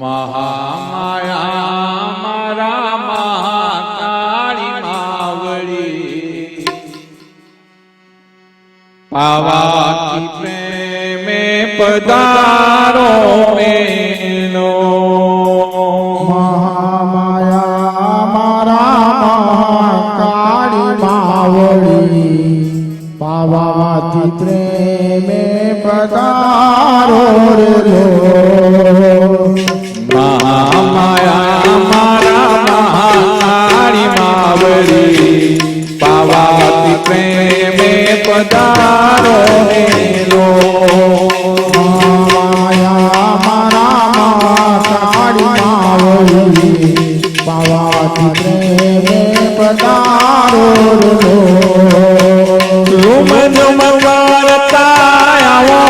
મહામાયા મારા મહાકાળી માવળી પાવાથી પ્રેમે પધારો મેલો મહામાયા મારા કાળી માવળી પાવાથી પ્રેમે પધારો રે પધારો મેલો માયા મારા માવળી પાવાથી પ્રેમે પધારો રે લો. ઝુમ ઝુમ આવો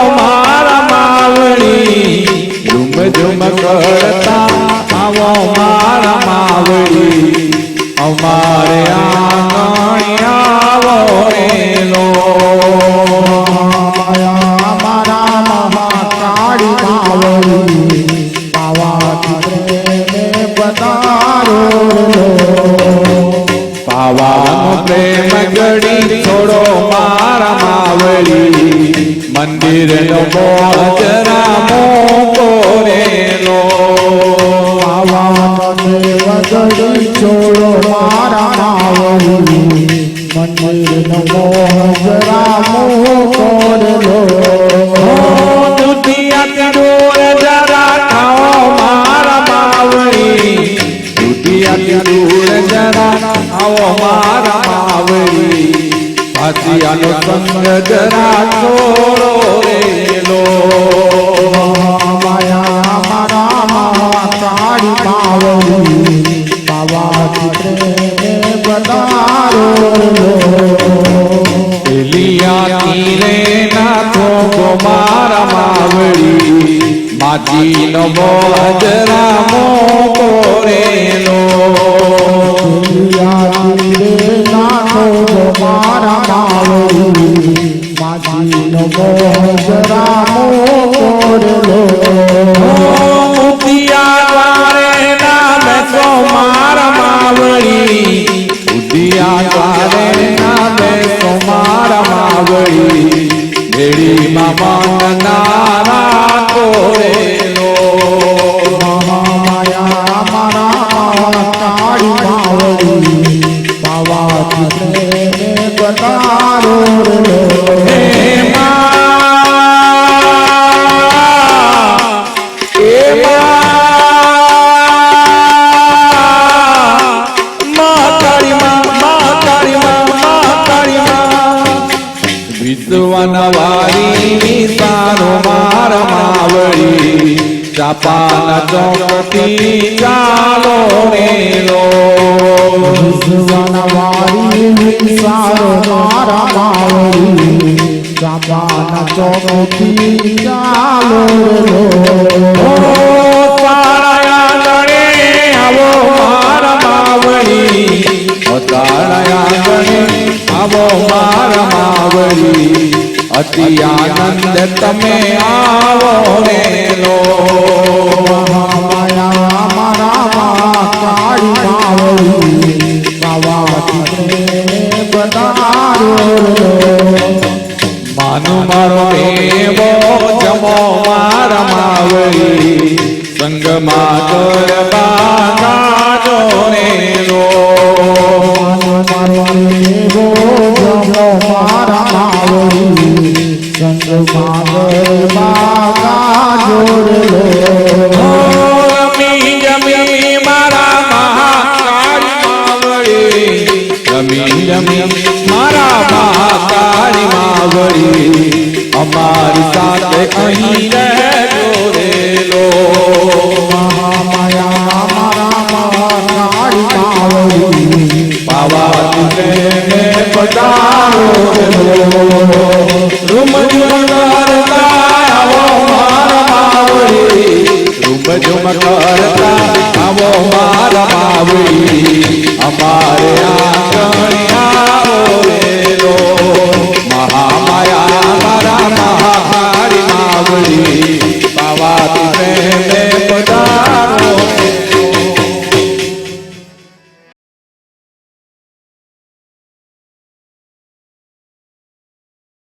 પાવાનો પ્રેમ ગણી છોડો મારા માવળી મંદિર નો મોહ જરા મોકો રેલો પાવાનો પ્રેમ ગણી છોડો મારા માવળી મંદિર નો મોહ જરા મોકો રે પાતિયાનો સંગ જરા છોડો રેલો. માયા મારા મહાકાળી માવળી પાવાથી પ્રેમે પધારો. રે લો પેલિયા તીરે ગો મારા માવળી માજીનો મોજરા મોકો ઉદિયા દ્વારે નામે સો માર માવળી ઉદિયાવારે નામે સો મારા માવળી દેડી મામા નારા વિશ્વના વારી સારો માર માવળી ચાપાના ચોકતી ચાલો ચાલો રે લો આવો મારા માવળી ગણે આવો મારા માવળી અતિ આનંદ તમે આવો રે લો. માનું મારો દેવો જમો મારા માવળી સંગમાં ગરબા મારા મહાકાળી માવળી રમી જમી મારા મહાકાળી માવળી અમારી સાથે અહીં રહેજો રેલો પાવાથી પ્રેમે પધારો રૂમ ઝુમ ઝુમ કરતા આવો મારા અમારે આંગણે